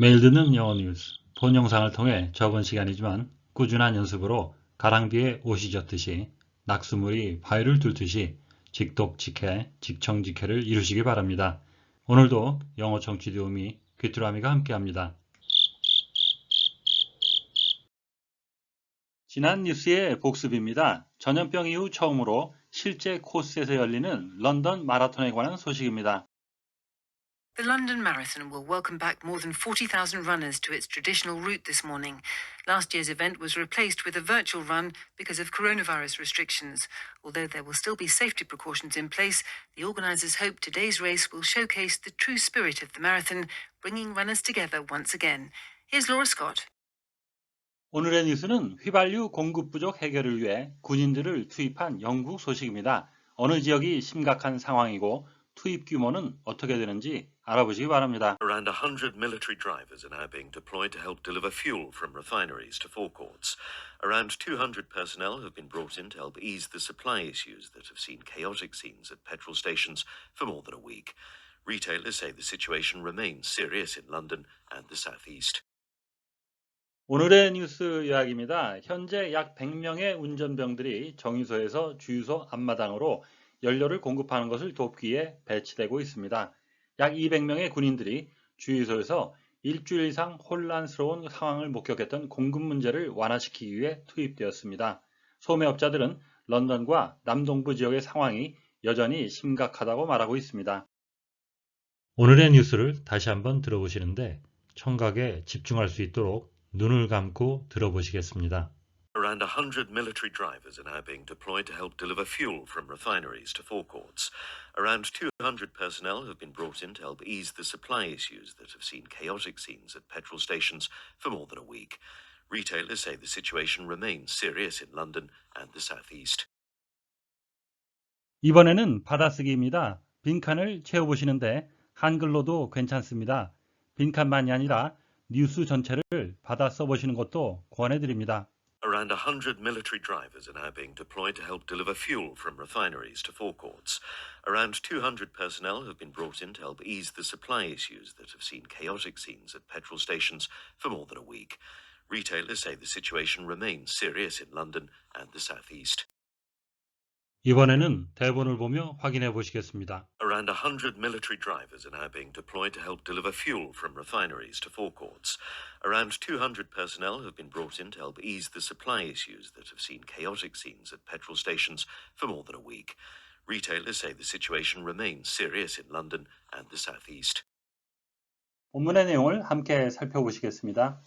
듣는 영어 뉴스, 본 영상을 통해 적은 시간이지만 꾸준한 연습으로 가랑비에 옷이 젖듯이 낙수물이 바위를 뚫듯이 직독직해, 직청직해를 이루시기 바랍니다. 오늘도 영어 청취 도우미 귀뚜라미가 함께합니다. 지난 뉴스의 복습입니다. 전염병 이후 처음으로 실제 코스에서 열리는 런던 마라톤에 관한 소식입니다. The London Marathon will welcome back more than 40,000 runners to its traditional route this morning. Last year's event was replaced with a virtual run because of coronavirus restrictions. Although there will still be safety precautions in place, the organisers hope today's race will showcase the true spirit of the marathon, bringing runners together once again. Here's Laura Scott. 오늘의 뉴스는 휘발유 공급 부족 해결을 위해 군인들을 투입한 영국 소식입니다. 어느 지역이 심각한 상황이고 투입 규모는 어떻게 되는지 알아보시기 바랍니다. Around 100 military drivers are now being deployed to help deliver fuel from refineries to forecourts. Around 200 personnel have been brought in to help ease the supply issues that have seen chaotic scenes at petrol stations for more than a week. Retailers say the situation remains serious in London and the southeast. 오늘의 뉴스 요약입니다. 현재 약 100명의 운전병들이 정유소에서 주유소 앞마당으로 연료를 공급하는 것을 돕기 위해 배치되고 있습니다. 약 200명의 군인들이 주유소에서 일주일 이상 혼란스러운 상황을 목격했던 공급 문제를 완화시키기 위해 투입되었습니다. 소매업자들은 런던과 남동부 지역의 상황이 여전히 심각하다고 말하고 있습니다. 오늘의 뉴스를 다시 한번 들어보시는데 청각에 집중할 수 있도록 눈을 감고 들어보시겠습니다. Around 100 military drivers are now being deployed to help deliver fuel from refineries to forecourts. Around 200 personnel have been brought in to help ease the supply issues that have seen chaotic scenes at petrol stations for more than a week. Retailers say the situation remains serious in London and the southeast. 이번에는 받아쓰기입니다. 빈칸을 채워보시는데 한글로도 괜찮습니다. 빈칸만이 아니라 뉴스 전체를 받아 써보시는 것도 권해드립니다. Around 100 military drivers are now being deployed to help deliver fuel from refineries to forecourts. Around 200 personnel have been brought in to help ease the supply issues that have seen chaotic scenes at petrol stations for more than a week. Retailers say the situation remains serious in London and the southeast. 이번에는 대본을 보며 확인해 보시겠습니다. Around 100 military drivers are now being deployed to help deliver fuel from refineries to forecourts. Around 200 personnel have been brought in to help ease the supply issues that have seen chaotic scenes at petrol stations for more than a week. Retailers say the situation remains serious in London and the southeast. 본문의 내용을 함께 살펴보시겠습니다.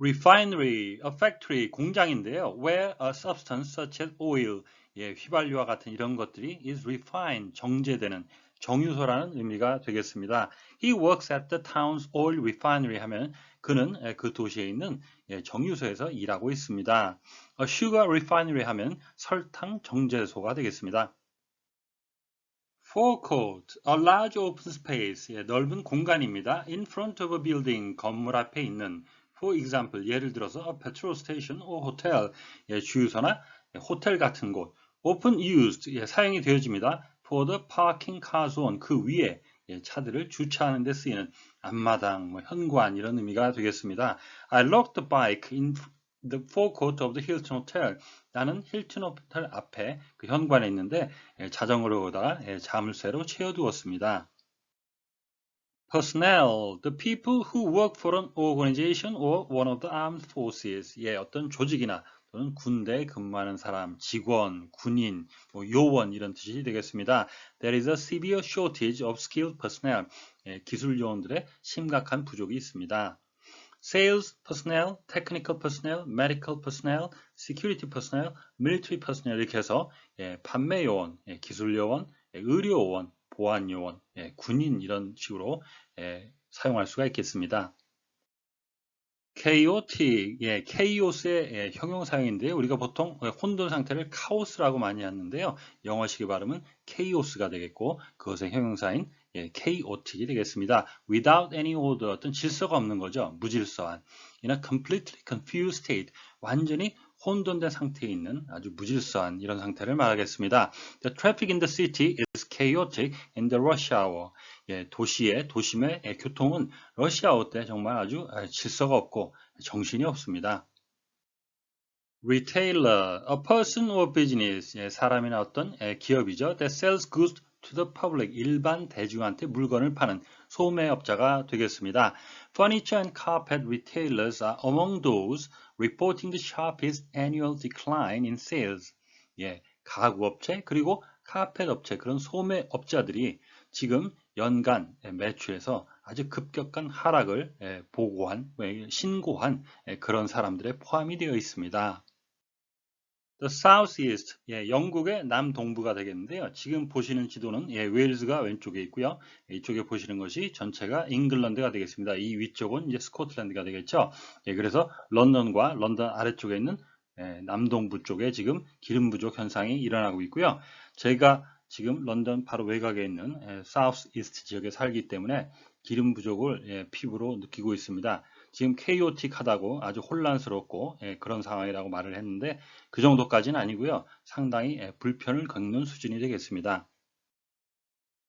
Refinery, a factory, 공장인데요. Where a substance such as oil, 예, 휘발유와 같은 이런 것들이 is refined, 정제되는 정유소라는 의미가 되겠습니다. He works at the town's oil refinery 하면 그는 예, 그 도시에 있는 예, 정유소에서 일하고 있습니다. A sugar refinery 하면 설탕 정제소가 되겠습니다. Forecourt, a large open space, 예, 넓은 공간입니다. In front of a building, 건물 앞에 있는 For example, 예를 들어서 a petrol station or hotel, 예, 주유소나 예, 호텔 같은 곳. Often used, 예, 사용이 되어집니다. For the parking car zone, 그 위에 예, 차들을 주차하는 데 쓰이는 앞마당, 뭐, 현관 이런 의미가 되겠습니다. I locked the bike in the forecourt of the Hilton Hotel. 나는 힐튼 호텔 앞에 그 현관에 있는데 예, 자전거로다가 예, 자물쇠로 채워두었습니다. Personnel, the people who work for an organization or one of the armed forces. 예, 어떤 조직이나 또는 군대에 근무하는 사람, 직원, 군인, 뭐 요원 이런 뜻이 되겠습니다. There is a severe shortage of skilled personnel. 예, 기술 요원들의 심각한 부족이 있습니다. Sales personnel, technical personnel, medical personnel, security personnel, military personnel 이렇게 해서 예, 판매 요원, 예, 기술 요원, 예, 의료 요원, 보안 요원, 예, 군인 이런 식으로 예, 사용할 수가 있겠습니다. chaotic, 예, chaos의 예, 형용사형인데요. 우리가 보통 혼돈 상태를 카오스라고 많이 하는데요. 영어식의 발음은 chaos가 되겠고 그것의 형용사인 예, chaotic이 되겠습니다. Without any order, 어떤 질서가 없는 거죠. 무질서한. A completely confused state, 완전히 혼돈된 상태에 있는 아주 무질서한 이런 상태를 말하겠습니다. The traffic in the city is chaotic in the rush hour. 예, 도시의 도심의 예, 교통은 러시아어 때 정말 아주 아, 질서가 없고 정신이 없습니다. retailer, a person or business, 예, 사람이나 어떤 예, 기업이죠. that sells goods to the public, 일반 대중한테 물건을 파는 소매업자가 되겠습니다. Furniture and carpet retailers are among those reporting the sharpest annual decline in sales. 예, 가구업체 그리고 카펫 업체 그런 소매 업자들이 지금 연간 매출에서 아주 급격한 하락을 예, 보고한 신고한 예, 그런 사람들에 포함이 되어 있습니다. The Southeast, 예, 영국의 남동부가 되겠는데요. 지금 보시는 지도는 예, 웨일즈가 왼쪽에 있고요. 이쪽에 보시는 것이 전체가 잉글랜드가 되겠습니다. 이 위쪽은 이제 스코틀랜드가 되겠죠. 예, 그래서 런던과 런던 아래쪽에 있는 예, 남동부 쪽에 지금 기름 부족 현상이 일어나고 있고요. 제가 지금 런던 바로 외곽에 있는 예, 사우스 이스트 지역에 살기 때문에 기름 부족을 예, 피부로 느끼고 있습니다. 지금 chaotic하다고 아주 혼란스럽고 예, 그런 상황이라고 말을 했는데 그 정도까지는 아니고요. 상당히 예, 불편을 겪는 수준이 되겠습니다.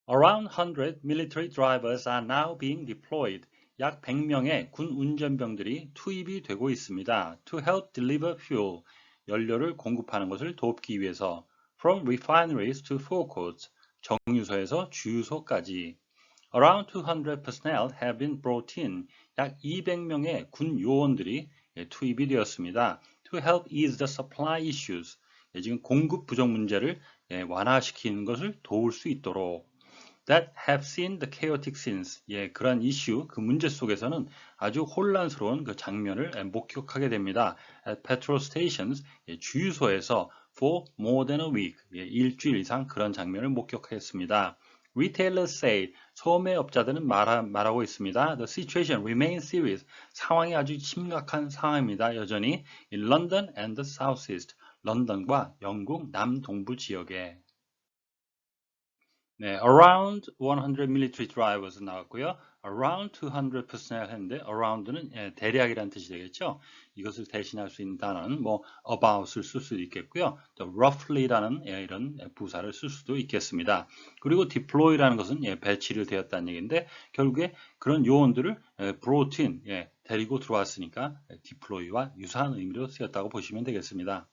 Around 100 military drivers are now being deployed. 약 100명의 군 운전병들이 투입이 되고 있습니다. To help deliver fuel, 연료를 공급하는 것을 돕기 위해서 from refineries to forecourts, 정유소에서 주유소까지. Around 200 personnel have been brought in. 약 200명의 군 요원들이 투입이 되었습니다. To help ease the supply issues. 지금 공급 부족 문제를 완화시키는 것을 도울 수 있도록. That have seen the chaotic scenes. 예, 그런 이슈, 그 문제 속에서는 아주 혼란스러운 그 장면을 목격하게 됩니다. At petrol stations, 예, 주유소에서 for more than a week, 예, 일주일 이상 그런 장면을 목격했습니다. Retailers say, 소매업자들은 말하, 말하고 있습니다. The situation remains serious. 상황이 아주 심각한 상황입니다. 여전히 in London and the Southeast, 런던과 영국 남동부 지역에. 네, around 100 military drivers 나왔고요. around 200 personnel 했는데 around는 예, 대략이라는 뜻이 되겠죠. 이것을 대신할 수 있는 단어는 뭐 about을 쓸 수도 있겠고요. 또 roughly라는 예, 이런 부사를 쓸 수도 있겠습니다. 그리고 deploy라는 것은 예, 배치를 되었다는 얘기인데 결국에 그런 요원들을 예, brought in 예, 데리고 들어왔으니까 deploy와 유사한 의미로 쓰였다고 보시면 되겠습니다.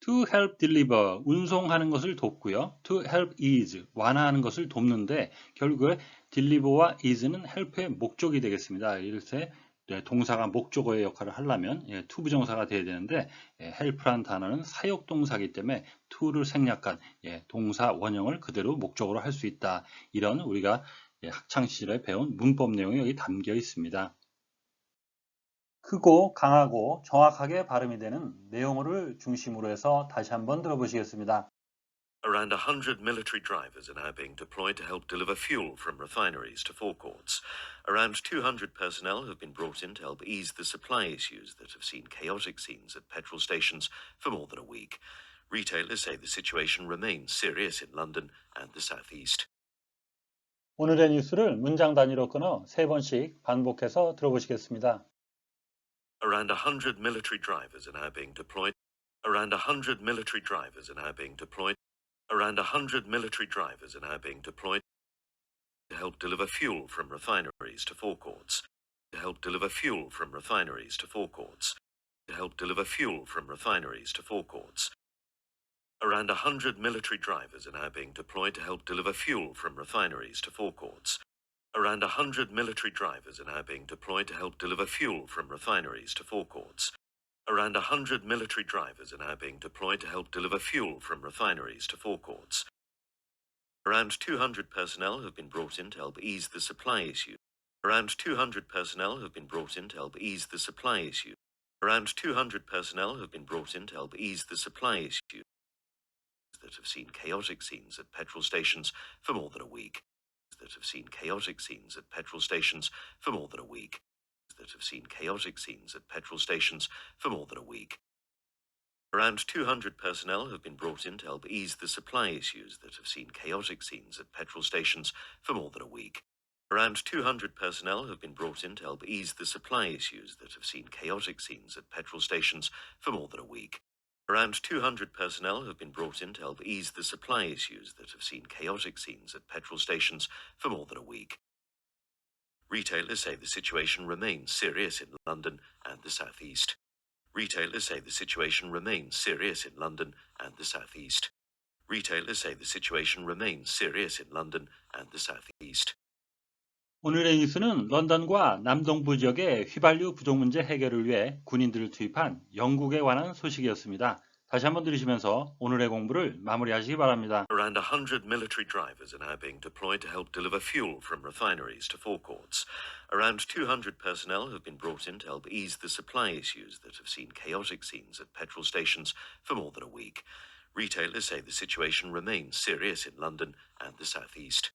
To help deliver 운송하는 것을 돕고요. to help ease 완화하는 것을 돕는데 결국에 deliver와 ease는 help의 목적이 되겠습니다. 이렇게 동사가 목적어의 역할을 하려면 예, to 부정사가 돼야 되는데 예, help라는 단어는 사역 동사이기 때문에 to를 생략한 예, 동사 원형을 그대로 목적으로 할 수 있다. 이런 우리가 예, 학창 시절에 배운 문법 내용이 여기 담겨 있습니다. 크고 강하고 정확하게 발음이 되는 내용어를 중심으로 해서 다시 한번 들어보시겠습니다. Around 100 military drivers are now being deployed to help deliver fuel from refineries to forecourts. Around 200 personnel have been brought in to help ease the supply issues that have seen chaotic scenes at petrol stations for more than a week. Retailers say the situation remains serious in London and the southeast. 오늘의 뉴스를 문장 단위로 끊어 세 번씩 반복해서 들어보시겠습니다. Around 100 military drivers are now being deployed. Around 100 military drivers are now being deployed. Around 100 military drivers are now being deployed to help deliver fuel from refineries to forecourts. To help deliver fuel from refineries to forecourts. To help deliver fuel from refineries to forecourts. Around 100 military drivers are now being deployed to help deliver fuel from refineries to forecourts. Around 100 military drivers are now being deployed to help deliver fuel from refineries to forecourts. Around 100 military drivers are now being deployed to help deliver fuel from refineries to forecourts. Around 200 personnel have been brought in to help ease the supply issue. Around 200 personnel have been brought in to help ease the supply issue. Around 200 personnel have been brought in to help ease the supply issue that have seen chaotic scenes at petrol stations for more than a week. That have seen chaotic scenes at petrol stations for more than a week. That have seen chaotic scenes at petrol stations for more than a week. Around 200 personnel have been brought in to help ease the supply issues that have seen chaotic scenes at petrol stations for more than a week. Around 200 personnel have been brought in to help ease the supply issues that have seen chaotic scenes at petrol stations for more than a week. Around 200 personnel have been brought in to help ease the supply issues that have seen chaotic scenes at petrol stations for more than a week. Retailers say the situation remains serious in London and the South East. Retailers say the situation remains serious in London and the South East. Retailers say the situation remains serious in London and the South East. 오늘의 뉴스는 런던과 남동부 지역의 휘발유 부족 문제 해결을 위해 군인들을 투입한 영국에 관한 소식이었습니다. 다시 한번 들으시면서 오늘의 공부를 마무리하시기 바랍니다. Around 100 military drivers are now being deployed to help deliver fuel from refineries to forecourts. Around 200 personnel have been brought in to help ease the supply issues that have seen chaotic scenes at petrol stations for more than a week. Retailers say the situation remains serious in London and the South East.